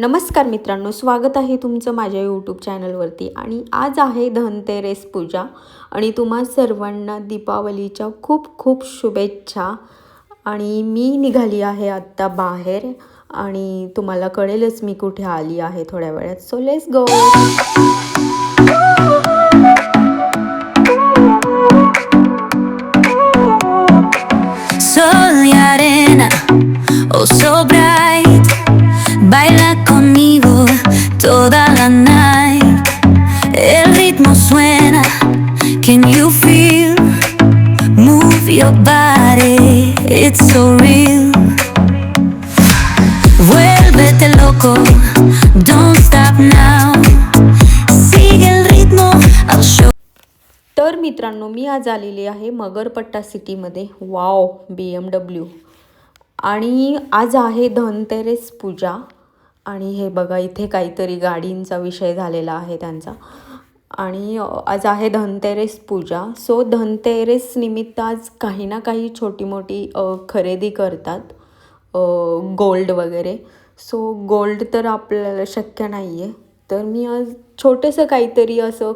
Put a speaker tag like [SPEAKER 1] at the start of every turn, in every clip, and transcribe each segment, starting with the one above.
[SPEAKER 1] नमस्कार मित्रांनो स्वागत आहे तुमचं माझ्या यूट्यूब चॅनलवरती आणि आज आहे धनतेरेस पूजा. आणि तुम्हा सर्वांना दीपावलीच्या खूप खूप शुभेच्छा. आणि मी निघाली आहे आत्ता बाहेर. आणि तुम्हाला कळेलच मी कुठे आली आहे थोड्या वेळात. So let's go
[SPEAKER 2] Sol y arena, oh so bright. Baila conmigo toda la night. El ritmo suena, can you feel? Move your body, it's so real. Vuélvete loco, don't stop now. Sigue el ritmo, I'll show.
[SPEAKER 1] तर मित्रांनो मी आज आलेली आहे मगरपट्टा सिटीमध्ये wow बी M W आणि आज आहे धनतेरेस पूजा आणि हे बघा इथे काहीतरी गाडींचा विषय झालेला आहे त्यांचा. आणि आज आहे धनतेरेस पूजा. सो धनतेरेस निमित्त आज काही ना काही छोटी मोठी खरेदी करतात गोल्ड वगैरे. सो गोल्ड तर आपल्याला शक्य नाही आहे तर मी आज छोटंसं काहीतरी असं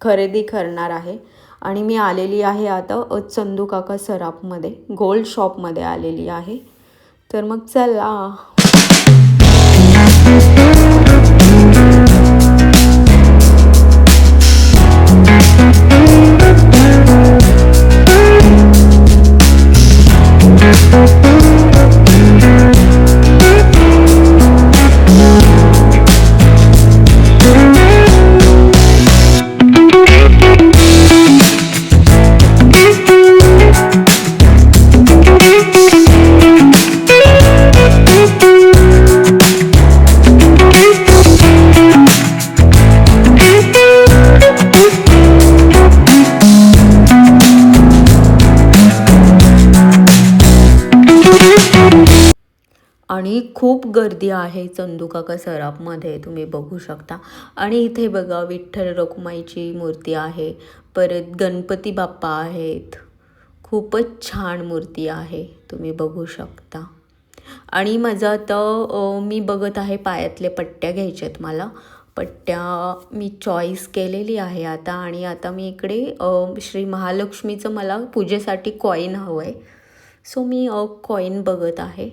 [SPEAKER 1] खरेदी करणार आहे. आणि मी आलेली आहे आता चंदू काका सराफमध्ये गोल्ड शॉपमध्ये आलेली आहे. तर मग चला आणि खूप गर्दी आहे चंदुकाका सराफमध्ये तुम्ही बघू शकता. आणि इथे बघा विठ्ठल रखुमाईची मूर्ती आहे परत गणपती बाप्पा आहेत. खूपच छान मूर्ती आहे तुम्ही बघू शकता. आणि माझं आता मी बघत आहे पायातले पट्ट्या घ्यायच्यात मला. पट्ट्या मी चॉईस केलेली आहे आता आणि आता मी इकडे श्री महालक्ष्मीचं मला पूजेसाठी कॉईन हवं आहे सो मी कॉईन बघत आहे.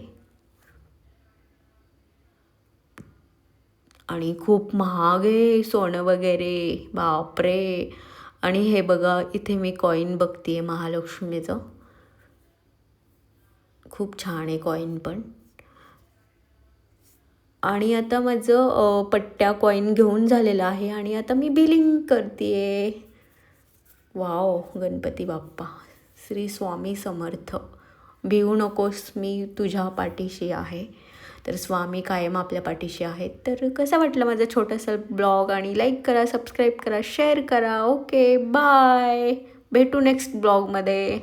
[SPEAKER 1] आणि खूप महाग आहे सोनं वगैरे बापरे. आणि हे बघा इथे मी कॉईन बघते महालक्ष्मीचं. खूप छान आहे कॉईन पण. आणि आता माझं पट्ट्या कॉईन घेऊन झालेलं आहे आणि आता मी बिलिंग करते वाव गणपती बाप्पा. श्री स्वामी समर्थ. भिवू नकोस मी तुझ्या पाठीशी आहे. तर स्वामी कायम आपल्या पाठीशी आहेत. तर कसा वाटलं माझा छोटासा ब्लॉग? आणि लाईक करा सबस्क्राईब करा शेअर करा. ओके बाय भेटू नेक्स्ट ब्लॉगमध्ये.